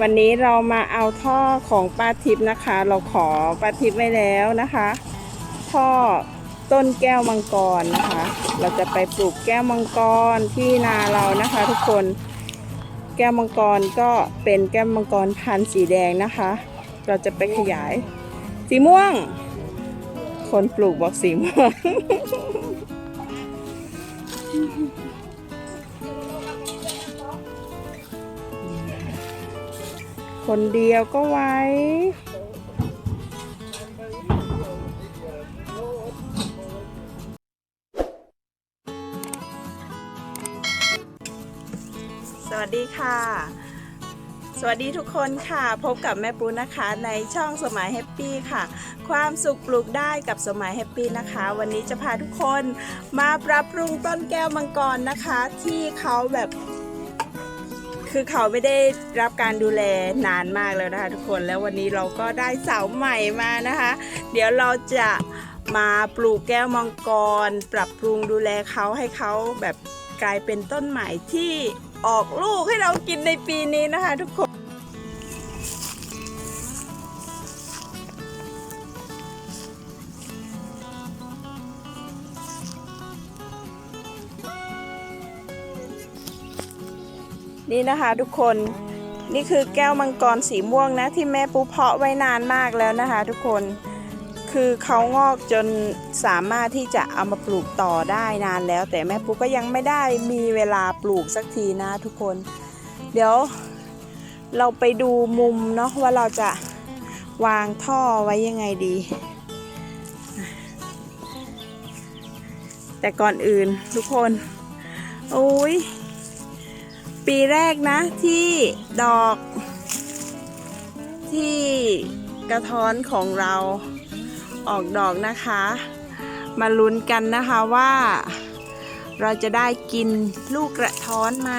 วันนี้เรามาเอาท่อของป้าทิพย์นะคะ เราขอป้าทิพย์ไว้แล้วนะคะ ท่อต้นแก้วมังกรนะคะ เราจะไปปลูกแก้วมังกรที่นาเรานะคะ ทุกคนแก้วมังกรก็เป็นแก้วมังกรพันธุ์สีแดงนะคะ เราจะไปขยาย สีม่วง คนปลูกบอกสีม่วง คนเดียวก็ไว้ สวัสดีค่ะ สวัสดีทุกคนค่ะ พบกับแม่ปูนะคะในช่องสมัยแฮปปี้ค่ะ ความสุขปลูกได้กับสมัยแฮปปี้นะคะ วันนี้จะพาทุกคนมาปรับปรุงต้นแก้วมังกรนะคะ ที่เขาแบบ คือเขาไม่ได้รับการดูแลนานมากแล้วนะคะ ทุกคนแล้ววันนี้เราก็ได้เสาใหม่มานะคะ เดี๋ยวเราจะมาปลูกแก้วมังกร ปรับปรุงดูแลเขาให้เขาแบบกลายเป็นต้นใหม่ที่ออกลูกให้เรากินในปีนี้นะคะ ทุกคน นี่นะคะทุกคนนี่คือแก้วมังกรสีม่วงนะ ที่แม่ปูเพาะไว้นานมากแล้วนะคะ ทุกคนคือเขางอกจนสามารถที่จะเอามาปลูกต่อได้นานแล้ว แต่แม่ปูก็ยังไม่ได้มีเวลาปลูกสักทีนะทุกคน เดี๋ยวเราไปดูมุมเนาะว่าเราจะวางท่อไว้ยังไงดี แต่ก่อนอื่นทุกคน โอ้ย ปีแรกนะที่ดอก ที่กระท้อนของเราออกดอกนะคะ มาลุ้นกันนะคะว่า เราจะได้กินลูกกระท้อนไหม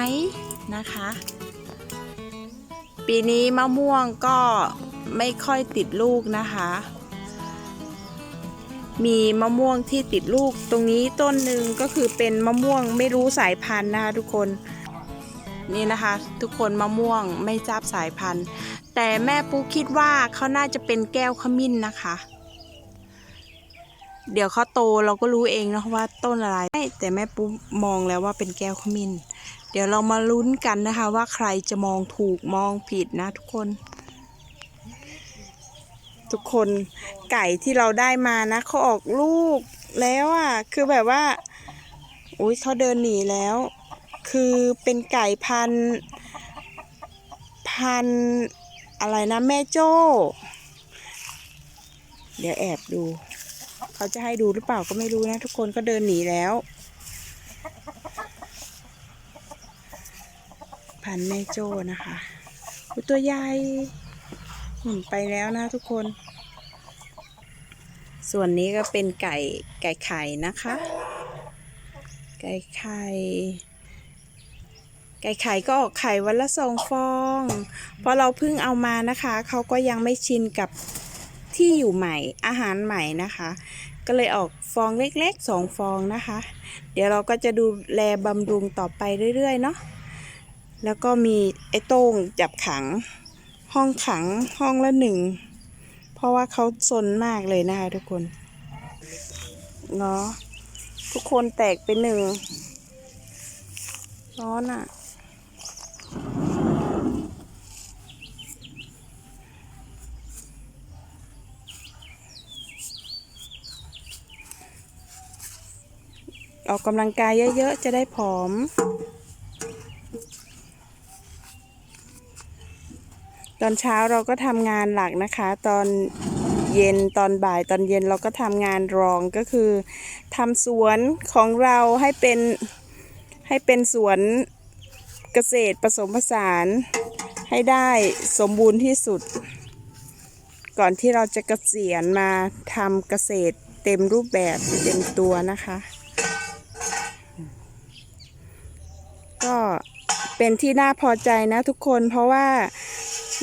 นะคะ ปีนี้มะม่วงก็ไม่ค่อยติดลูกนะคะ มีมะม่วงที่ติดลูกตรงนี้ต้นหนึ่งก็คือเป็นมะม่วงไม่รู้สายพันธุ์นะคะทุกคน นี่นะคะ ทุกคนมะม่วงไม่ทราบสายพันธุ์ แต่แม่ปูคิดว่าเขาน่าจะเป็นแก้วขมิ้นนะคะ เดี๋ยวเขาโตเราก็รู้เองนะว่าต้นอะไรแต่แม่ปูมองแล้วว่าเป็นแก้วขมิ้น เดี๋ยวเรามาลุ้นกันนะคะ ว่าใครจะมองถูกมองผิดนะ ทุกคน ทุกคนไก่ที่เราได้มานะเขาออกลูกแล้วอะคือแบบว่าอุ้ยเขาเดินหนีแล้ว คือเป็นไก่พันพันอะไรนะแม่โจ้ เดี๋ยวแอบดู เขาจะให้ดูหรือเปล่าก็ไม่รู้นะ ทุกคนก็เดินหนีแล้ว พันแม่โจ้นะคะตัวใหญ่หมุนไปแล้วนะทุกคน ส่วนนี้ก็เป็นไก่ไก่ไข่นะคะ ไก่ไข่ ไก่ไข่ก็ออกไข่วันละสองฟอง เพราะเราเพิ่งเอามานะคะ เขาก็ยังไม่ชินกับที่อยู่ใหม่อาหารใหม่นะคะ ก็เลยออกฟองเล็กๆสองฟองนะคะ เดี๋ยวเราก็จะดูแลบำรุงต่อไปเรื่อยๆเนาะแล้วก็มีไอ้โต้งจับขัง ห้องขังห้องละหนึ่ง เพราะว่าเขาซนมากเลยนะคะทุกคนเนาะทุกคนแตกไปหนึ่งร้อนอะ ออกกำลังกายเยอะๆ จะได้ผอม ตอนเช้าเราก็ทำงานหลักนะคะ ตอนเย็นตอนบ่ายตอนเย็นเราก็ทำงานรองก็คือทำสวนของเราให้เป็นให้เป็นสวนเกษตรผสมผสานให้ได้สมบูรณ์ที่สุด ก่อนที่เราจะเกษียณมาทำเกษตรเต็มรูปแบบเต็มตัวนะคะ ก็เป็นที่น่าพอใจนะทุกคนเพราะว่า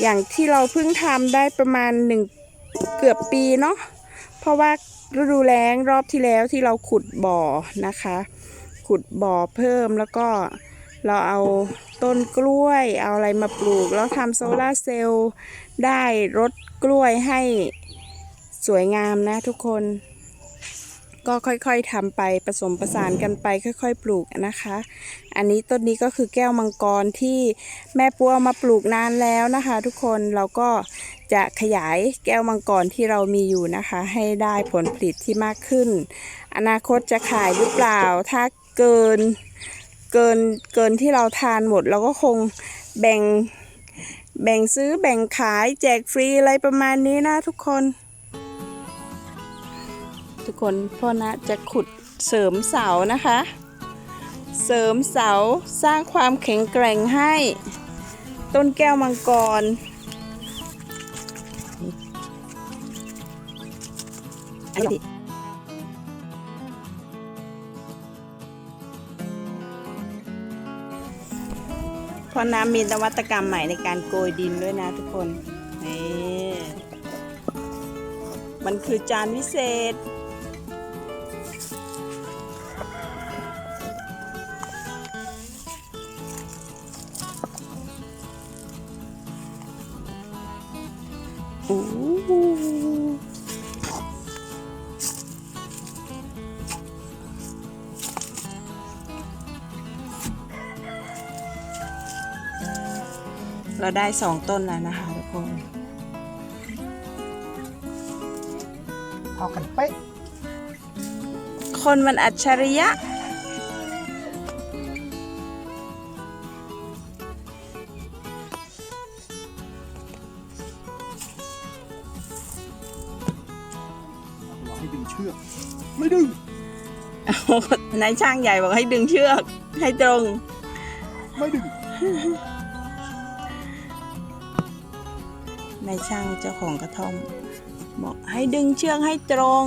อย่างที่เราเพิ่งทำได้ประมาณหนึ่งเกือบปีเนาะเพราะว่าฤดูแล้งรอบที่แล้วที่เราขุดบ่อนะคะ ขุดบ่อเพิ่มแล้วก็เราเอาต้นกล้วย เอาอะไรมาปลูก แล้วทำโซลาเซลล์ได้รดกล้วยให้สวยงามนะทุกคน ก็ค่อยๆทำไปผสมประสานกันไปค่อย ๆ ปลูกนะคะ อันนี้ต้นนี้ก็คือแก้วมังกรที่แม่ปัวมาปลูกนานแล้วนะคะ ทุกคนเราก็จะขยายแก้วมังกรที่เรามีอยู่นะคะ ให้ได้ผลผลิตที่มากขึ้น อนาคตจะขายหรือเปล่า ถ้าเกินเกินเกินที่เราทานหมดเราก็คงแบ่งแบ่งซื้อแบ่งขายแจกฟรีอะไรประมาณนี้นะทุกคน ทุกคนพ่อนะจะขุดเสริมเสานะคะ เสริมเสาสร้างความแข็งแกร่งให้ ต้นแก้วมังกร อันนี้พอน้ำมีนวัตกรรมใหม่ในการโกยดินด้วยนะทุกคน นี่ มันคือจานวิเศษ อ้โหเราได้สองต้นแล้วนะคะทุกคนเอากันเป๊ะคนมันอัจฉริยะ เชือก ไม่ดึงนายช่างใหญ่บอกให้ดึงเชือก ให้ตรง ไม่ดึงนายช่างเจ้าของกระท่อม บอกให้ดึงเชือกให้ตรง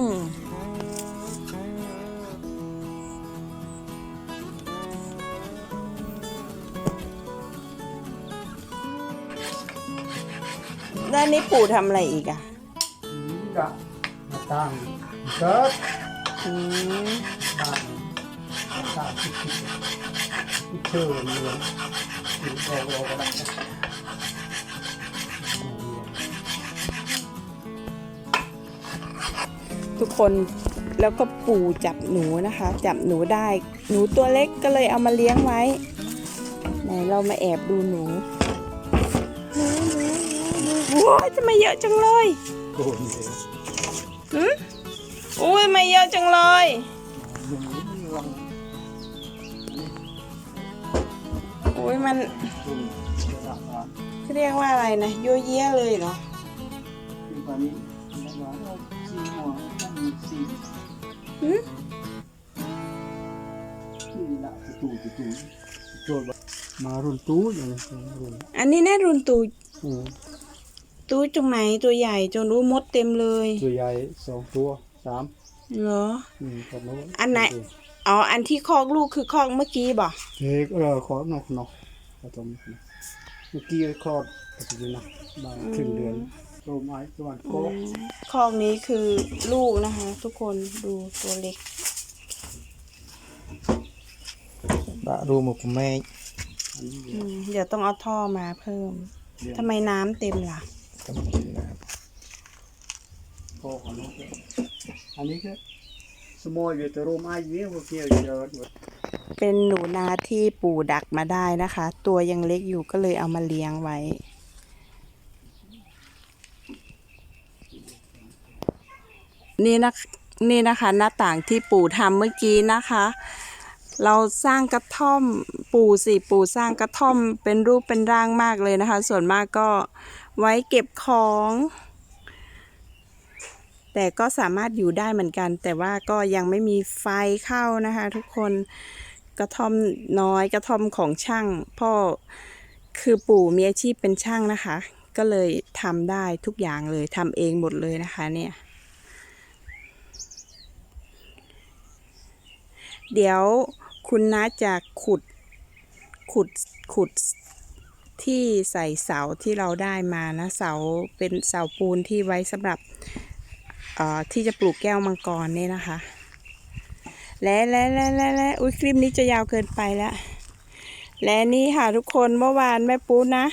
ด้านนี้ปู่ทำอะไรอีกอะนี่กะมาตั้ง เกิดอืมบ้านตั้งที่ที่ที่เชิญเหลืองหรือโอโอก็ได้ทุกคนแล้วก็ปู่จับหนูนะคะ จับหนูได้ หนูตัวเล็กก็เลยเอามาเลี้ยงไว้ ไหนเรามาแอบดูหนูหนูหนูหนูหนูโอ้ยทำไมเยอะจังเลยโดนเลยหืมอุ้ย ไม่เยอะจังเลยหนูมันลังอุ้ยมันดุนระดับว่าเรียกว่าอะไรนะโยเยะเลยเหรอคือตอนนี้ระดับว่าซีหัวต้องมีซีหืมที่ละตู้ตู้ตู้โจทย์มารุ่นตู้อย่างนี้รุ่นอันนี้แน่รุนตูอืมตูตรงไหนตัวใหญ่จนรู้มดเต็มเลย ตัวใหญ่สองตัวสาม เหรอ อืมกับนู้นอันไหน อ๋อ อันที่คอกลูกคือคอกเมื่อกี้บ่เฮ้ยเออขอนอกนอกผสมนะเมื่อกี้คลอดปัจจุบันนะบางครึ่งเดือนโตไม้ตะวันโกคอกนี้คือลูกนะคะ ทุกคนดูตัวเล็กบะรูหมกแม่อันนี้เดี๋อืยวมเดี๋ยวต้องเอาท่อมาเพิ่มเดี๋ยวทำไมน้ำเต็มล่ะกำกินนะครับพ่อของน้อง อันนี้ก็สมอยเวทโรมอ้เนี้ยวเนี้ยเยอะหมดเป็นหนูนาที่ปู่ดักมาได้นะคะ ตัวยังเล็กอยู่ก็เลยเอามาเลี้ยงไว้นี่นะนี่นะคะ หน้าต่างที่ปู่ทำเมื่อกี้นะคะ เราสร้างกระท่อมปู่สิปู่สร้างกระท่อมเป็นรูปเป็นร่างมากเลยนะคะ ส่วนมากก็ไว้เก็บของ แต่ก็สามารถอยู่ได้เหมือนกัน แต่ว่าก็ยังไม่มีไฟเข้านะคะ ทุกคนกระท่อมน้อยกระท่อมของช่าง พ่อคือปู่มีอาชีพเป็นช่างนะคะ ก็เลยทำได้ทุกอย่างเลยทำเองหมดเลยนะคะเนี่ยเดี๋ยวคุณน้าจะขุดขุดขุดที่ใส่เสาที่เราได้มานะ เสาเป็นเสาปูนที่ไว้สำหรับ ที่จะปลูกแก้วมังกรเนี่ยนะคะ และและและและและอุ้ยคลิปนี้จะยาวเกินไปแล้วและนี่ค่ะทุกคนเมื่อวานแม่ปูนะ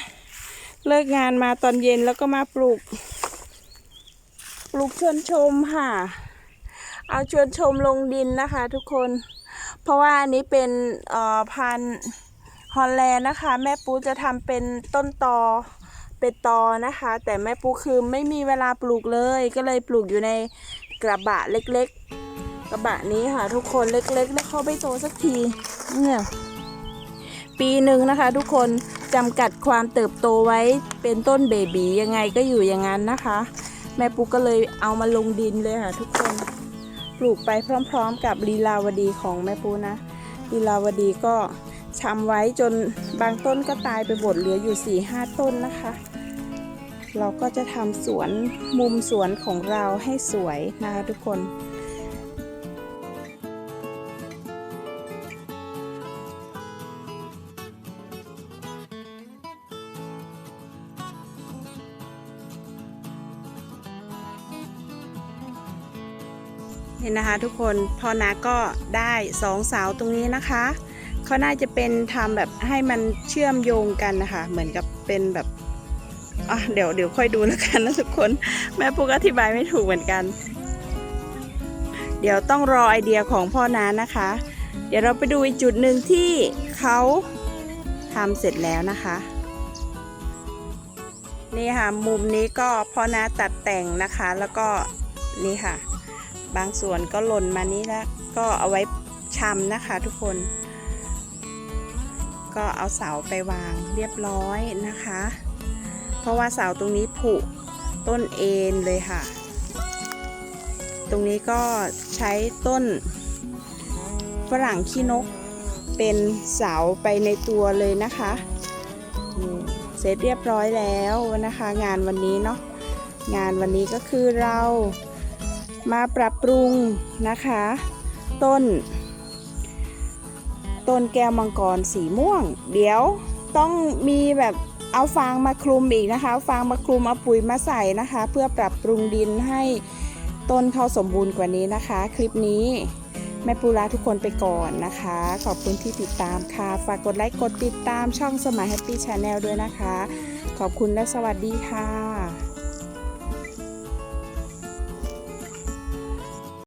เลิกงานมาตอนเย็นแล้วก็มาปลูก ปลูกชวนชมค่ะ เอาชวนชมลงดินนะคะ ทุกคน เพราะว่าอันนี้เป็นพันธุ์ฮอลแลนด์นะคะ แม่ปูจะทำเป็นต้นตอ เป็นตอนะคะ แต่แม่ปูคือไม่มีเวลาปลูกเลย ก็เลยปลูกอยู่ในกระบะเล็กๆ กระบะนี้ค่ะ ทุกคนเล็กๆแล้วเขาไม่โตสักทีเนี่ยปีหนึ่งนะคะ ทุกคนจำกัดความเติบโตไว้เป็นต้นเบบียังไงก็อยู่อย่างนั้นนะคะ แม่ปูก็เลยเอามาลงดินเลยค่ะ ทุกคนปลูกไปพร้อม ๆ กับลีลาวดีของแม่ปูนะลีลาวดีก็ชำไว้จนบางต้นก็ตายไปหมดเหลืออยู่4ี่ห้าต้นนะคะ เราก็จะทำสวนมุมสวนของเราให้สวยนะคะทุกคนนี่นะคะทุกคนพอนาก็ได้สองเสาตรงนี้นะคะเขาน่าจะเป็นทำแบบให้มันเชื่อมโยงกันนะคะ เหมือนกับเป็นแบบ อะเดี๋ยวเดี๋ยวค่อยดูแล้วกันนะทุกคน แม่ปุ๊กอธิบายไม่ถูกเหมือนกัน เดี๋ยวต้องรอไอเดียของพ่อน้านะคะ เดี๋ยวเราไปดูอีกจุดหนึ่งที่เขาทำเสร็จแล้วนะคะ นี่ค่ะมุมนี้ก็พ่อน้าตัดแต่งนะคะ แล้วก็นี่ค่ะ บางส่วนก็หล่นมานี้แล้วก็เอาไว้ชำนะคะทุกคน ก็เอาเสาไปวางเรียบร้อยนะคะ เพราะว่าเสาตรงนี้ผุต้นเอ็นเลยค่ะ ตรงนี้ก็ใช้ต้นฝรั่งขี้นกเป็นเสาไปในตัวเลยนะคะเสร็จเรียบร้อยแล้วนะคะ งานวันนี้เนาะงานวันนี้ก็คือเรามาปรับปรุงนะคะ ต้น ต้นแก้วมังกรสีม่วง เดี๋ยวต้องมีแบบ เอาฟางมาคลุมอีกนะคะฟางมาคลุมเอาปุ๋ยมาใส่นะคะ เพื่อปรับปรุงดินให้ต้นเขาสมบูรณ์กว่านี้นะคะ คลิปนี้แม่ปูลาทุกคนไปก่อนนะคะ ขอบคุณที่ติดตามค่ะ ฝากกดไลค์กดติดตามช่องสมัยแฮปปี้ชาแนลด้วยนะคะ ขอบคุณและสวัสดีค่ะ